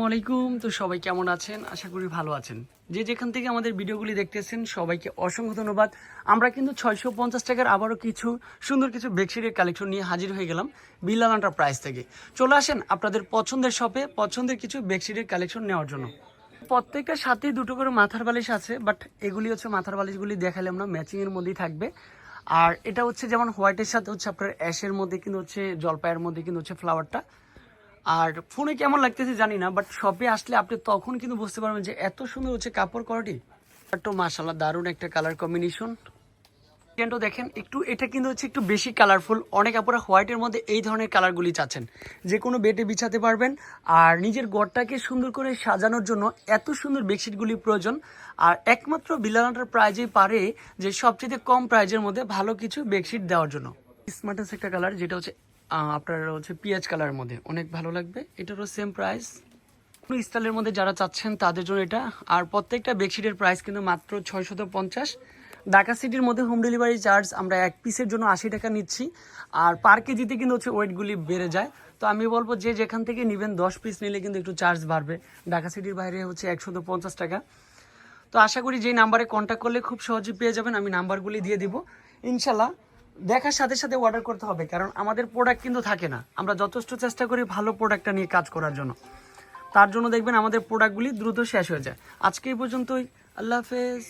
আসসালামাইকুম তো সবাই কেমন আছেন? আশা করি ভালো আছেন। যে যেখান থেকে আমাদের ভিডিওগুলি দেখতেছেন, সবাইকে অসংখ্য ধন্যবাদ। আমরা কিন্তু ছয়শো পঞ্চাশ টাকার আবারও কিছু সুন্দর কিছু বেডশিটের কালেকশন নিয়ে হাজির হয়ে গেলাম বিল্লাল প্রাইস থেকে। চলে আসেন আপনাদের পছন্দের শপে পছন্দের কিছু বেডশিটের কালেকশন নেওয়ার জন্য। প্রত্যেকটা সাথে দুটো করে মাথার বালিশ আছে বাট এগুলি হচ্ছে মাথার বালিশগুলি দেখালাম না ম্যাচিংয়ের মধ্যেই থাকবে। আর এটা হচ্ছে যেমন হোয়াইটের সাথে হচ্ছে আপনার অ্যাশের মধ্যে কিন্তু হচ্ছে, জলপাইয়ের মধ্যে কিন্তু হচ্ছে ফ্লাওয়ারটা আর ফোনে কেমন লাগতেছে জানি না বাট শপে আসলে আপনি তখন কিন্তু বুঝতে পারবেন যে এত সুন্দর হচ্ছে কাপড় কোয়ালিটি তো মাশাল্লাহ দারুণ একটা কালার কম্বিনেশন ডিজাইনটা দেখেন, একটু, এটা কিন্তু হচ্ছে একটু বেশি কালারফুল অনেক আপুরা হোয়াইটের মধ্যে এই ধরনের কালারগুলি চাচ্ছেন। যে কোনো বেটে বিছাতে পারবেন। আর নিজের গড়টাকে সুন্দর করে সাজানোর জন্য এত সুন্দর বেডশিটগুলি প্রয়োজন। আর একমাত্র বিলানাটার প্রাইজেই পারে যে সবচেয়ে কম প্রাইজের মধ্যে ভালো কিছু বেডশিট দেওয়ার জন্য। স্মার্টেস্ট একটা কালার যেটা হচ্ছে আপনার হচ্ছে পিঁয়াজ কালারের মধ্যে। অনেক ভালো লাগবে। এটারও সেম প্রাইস স্টাইলের মধ্যে যারা চাচ্ছেন, তাদের জন্য এটা। আর প্রত্যেকটা বেডশিটের প্রাইস কিন্তু মাত্র ছয়শত পঞ্চাশ। ঢাকা সিটির মধ্যে হোম ডেলিভারি চার্জ আমরা এক পিসের জন্য আশি টাকা নিচ্ছি। আর পার কেজিতে কিন্তু হচ্ছে ওয়েটগুলি বেড়ে যায়। তো আমি বলব যে যেখান থেকে নেবেন, দশ পিস নিলে কিন্তু একটু চার্জ বাড়বে। ঢাকা সিটির বাইরে হচ্ছে একশত পঞ্চাশ টাকা। তো আশা করি যে নাম্বারে কন্ট্যাক্ট করলে খুব সহজে পেয়ে যাবেন। আমি নাম্বারগুলি দিয়ে দিব। ইনশাল্লাহ দেখার সাথে সাথে অর্ডার করতে হবে, কারণ আমাদের প্রোডাক্ট কিন্তু থাকে না। আমরা যথেষ্ট চেষ্টা করি ভালো প্রোডাক্টটা নিয়ে কাজ করার জন্য। তার জন্য দেখবেন আমাদের প্রোডাক্টগুলি দ্রুত শেষ হয়ে যায়। আজকে এই পর্যন্তই। আল্লাহ হাফেজ।